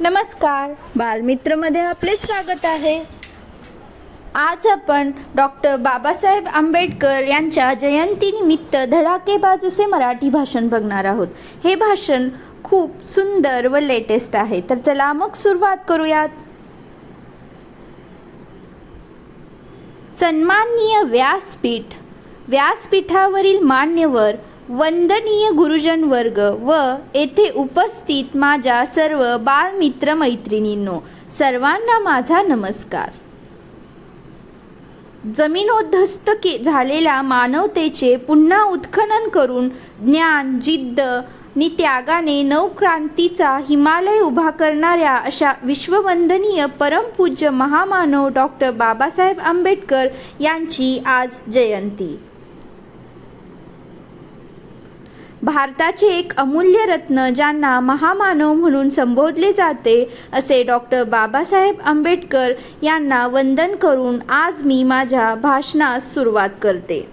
नमस्कार. बालमित्रमध्ये आपले स्वागत आहे. आज आपण डॉक्टर बाबासाहेब आंबेडकर यांच्या जयंतीनिमित्त धडाकेबाज असे मराठी भाषण बघणार आहोत. हे भाषण खूप सुंदर व लेटेस्ट आहे. तर चला मग सुरुवात करूयात. सन्माननीय व्यासपीठ. व्यासपीठावरील मान्यवर वंदनीय गुरुजन वर्ग व येथे उपस्थित माझ्या सर्व बालमित्र मैत्रिणींनो सर्वांना माझा नमस्कार. जमीनोद्धस्त के झालेल्या मानवतेचे पुन्हा उत्खनन करून ज्ञान जिद्द नि त्यागाने नवक्रांतीचा हिमालय उभा करणाऱ्या अशा विश्ववंदनीय परमपूज्य महामानव डॉक्टर बाबासाहेब आंबेडकर यांची आज जयंती. भारताचे एक अमूल्य रत्न ज्यांना महामानव म्हणून संबोधले जाते असे डॉक्टर बाबासाहेब आंबेडकर यांना वंदन करून आज मी माझ्या भाषणास सुरुवात करते.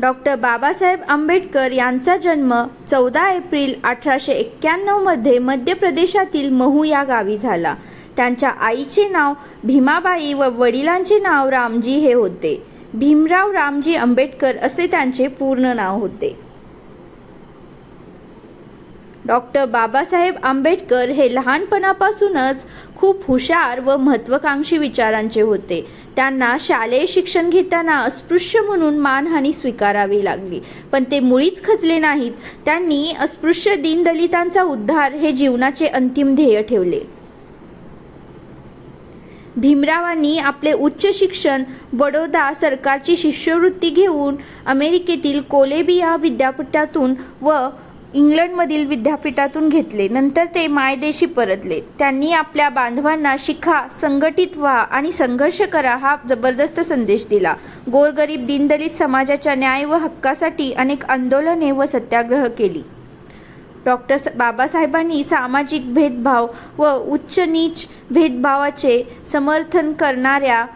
डॉक्टर बाबासाहेब आंबेडकर यांचा जन्म चौदा एप्रिल अठराशे एक्क्याण्णवमध्ये मध्य प्रदेशातील महू या गावी झाला. त्यांच्या आईचे नाव भीमाबाई व वडिलांचे नाव रामजी हे होते. भीमराव रामजी आंबेडकर असे त्यांचे पूर्ण नाव होते. डॉक्टर बाबासाहेब आंबेडकर हे लहानपणापासूनच खूप हुशार व महत्त्वाकांक्षी विचारांचे होते. त्यांना शालेय शिक्षण घेताना अस्पृश्य म्हणून मानहानी स्वीकारावी लागली. पण ते मुळीच खचले नाहीत. त्यांनी अस्पृश्य दीनदलितांचा उद्धार हे जीवनाचे अंतिम ध्येय ठेवले. भीमरावांनी आपले उच्च शिक्षण बडोदा सरकारची शिष्यवृत्ती घेऊन अमेरिकेतील कोलेबिया विद्यापीठातून व इंग्लंडमधील विद्यापीठातून घेतले. नंतर ते मायदेशी परतले. त्यांनी आपल्या बांधवांना शिखा संघटित व्हा आणि संघर्ष करा हा जबरदस्त संदेश दिला. गोरगरीब दीनदलित समाजाच्या न्याय व हक्कासाठी अनेक आंदोलने व सत्याग्रह केली. डॉक्टर बाबासाहेबांनी सामाजिक भेदभाव व उच्च नीच भेदभावाचे समर्थन करणाऱ्या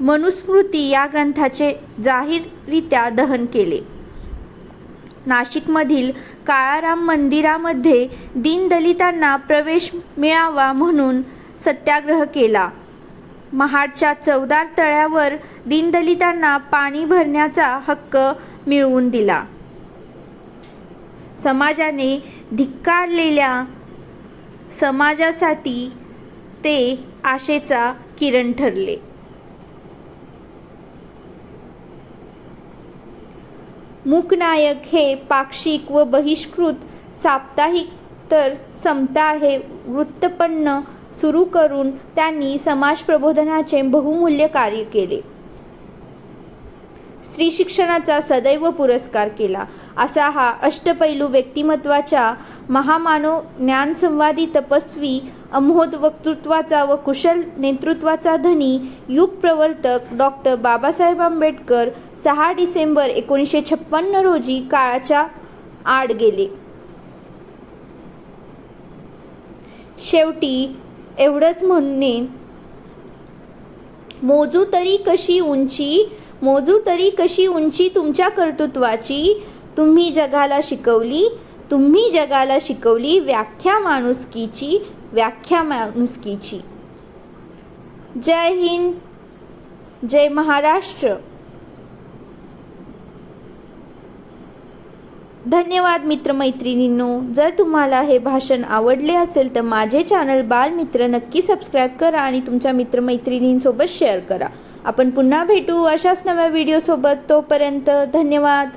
मनुस्मृती या ग्रंथाचे जाहीररित्या दहन केले. नाशिकमधील काळाराम मंदिरामध्ये दीनदलितांना प्रवेश मिळावा म्हणून सत्याग्रह केला. महाडच्या चौदार तळ्यावर दीनदलितांना पाणी भरण्याचा हक्क मिळवून दिला. समाजाने धिक्कारलेल्या समाजासाठी ते आशेचा किरण ठरले. मूकनायक हे पाक्षिक व बहिष्कृत साप्ताहिक तर समता हे वृत्तपन्न सुरू करून त्यांनी समाज प्रबोधनाचे बहुमूल्य कार्य केले. स्त्री शिक्षणाचा सदैव पुरस्कार केला. असा हा अष्टपैलू व्यक्तिमत्वाच्या महामानव ज्ञानसंवादी तपस्वी अमोद वक्तृत्वाचा व कुशल नेतृत्वाचा धनी युग प्रवर्तक डॉक्टर बाबासाहेब आंबेडकर सहा डिसेंबर एकोणीसशे छप्पन्न रोजी काळाच्या आड गेले. शेवटी एवढंच म्हणणे मोजू तरी कशी उंची मोजू तरी कशी उंची तुमच्या कर्तृत्वाची? तुम्ही जगाला शिकवली तुम्ही जगाला शिकवली व्याख्या माणुसकीची व्याख्या माणुसकीची जय हिंद जय महाराष्ट्र. धन्यवाद मित्रमैत्रिणींनो. जर तुम्हाला हे भाषण आवडले असेल तर माझे चॅनल बालमित्र नक्की सबस्क्राईब करा आणि तुमच्या मित्रमैत्रिणींसोबत शेअर करा. आपण पुन्हा भेटू अशाच नव्या व्हिडिओसोबत. तोपर्यंत धन्यवाद.